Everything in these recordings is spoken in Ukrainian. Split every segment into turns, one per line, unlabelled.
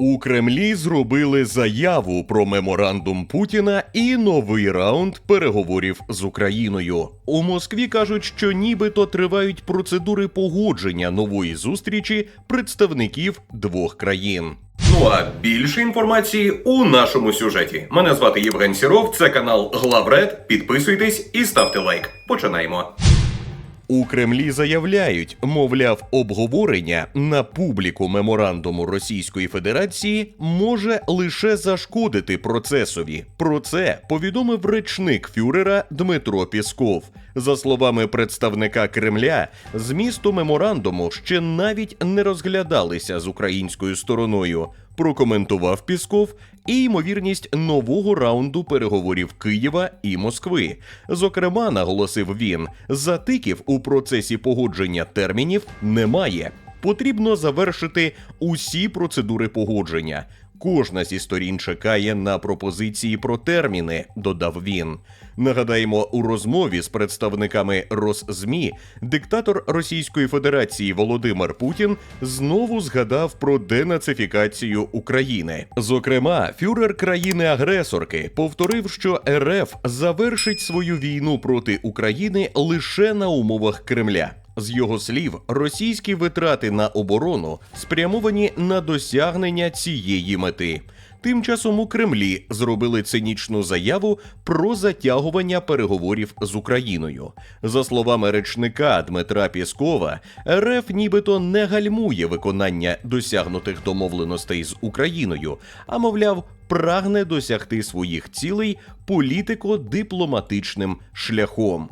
У Кремлі зробили заяву про меморандум Путіна і новий раунд переговорів з Україною. У Москві кажуть, що нібито тривають процедури погодження нової зустрічі представників двох країн. Ну а більше інформації у нашому сюжеті. Мене звати Євген Сіров, це канал Главред. Підписуйтесь і ставте лайк. Починаємо. У Кремлі заявляють, мовляв, обговорення на публіку меморандуму Російської Федерації може лише зашкодити процесові. Про це повідомив речник фюрера Дмитро Пісков. За словами представника Кремля, змісту меморандуму ще навіть не розглядалися з українською стороною. Прокоментував Пісков і ймовірність нового раунду переговорів Києва і Москви. Зокрема, наголосив він, затиків у процесі погодження термінів немає. Потрібно завершити усі процедури погодження. Кожна зі сторін чекає на пропозиції про терміни, додав він. Нагадаємо, у розмові з представниками Росзмі диктатор Російської Федерації Володимир Путін знову згадав про денацифікацію України. Зокрема, фюрер країни-агресорки повторив, що РФ завершить свою війну проти України лише на умовах Кремля. З його слів, російські витрати на оборону спрямовані на досягнення цієї мети. Тим часом у Кремлі зробили цинічну заяву про затягування переговорів з Україною. За словами речника Дмитра Піскова, РФ нібито не гальмує виконання досягнутих домовленостей з Україною, а мовляв, прагне досягти своїх цілей політико-дипломатичним шляхом.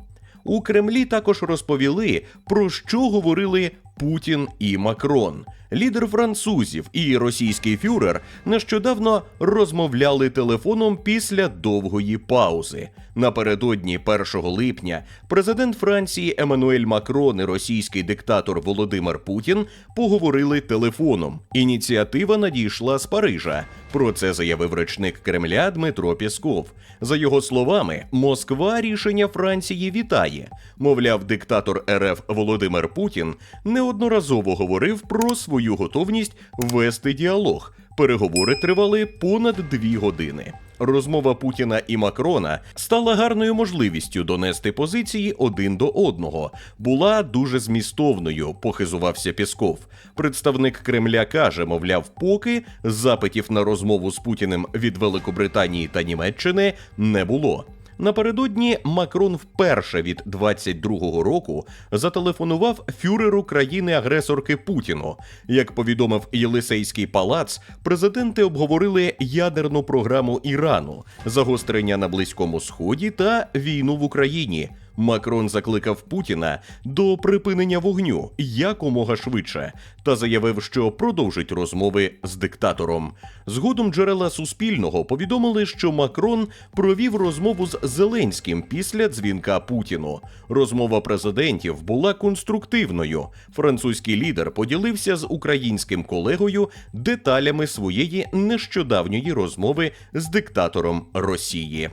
У Кремлі також розповіли, про що говорили Путін і Макрон. Лідер французів і російський фюрер нещодавно розмовляли телефоном після довгої паузи. Напередодні 1 липня президент Франції Еммануель Макрон і російський диктатор Володимир Путін поговорили телефоном. Ініціатива надійшла з Парижа. Про це заявив речник Кремля Дмитро Пісков. За його словами, Москва рішення Франції вітає. Мовляв, диктатор РФ Володимир Путін неодноразово говорив про свою готовність вести діалог. Переговори тривали понад дві години. Розмова Путіна і Макрона стала гарною можливістю донести позиції один до одного. Була дуже змістовною, похизувався Пісков. Представник Кремля каже, мовляв, поки запитів на розмову з Путіним від Великобританії та Німеччини не було. Напередодні Макрон вперше від 22-го року зателефонував фюреру країни-агресорки Путіну. Як повідомив Єлисейський палац, президенти обговорили ядерну програму Ірану, загострення на Близькому Сході та війну в Україні. Макрон закликав Путіна до припинення вогню якомога швидше та заявив, що продовжить розмови з диктатором. Згодом джерела Суспільного повідомили, що Макрон провів розмову з Зеленським після дзвінка Путіну. Розмова президентів була конструктивною. Французький лідер поділився з українським колегою деталями своєї нещодавньої розмови з диктатором Росії.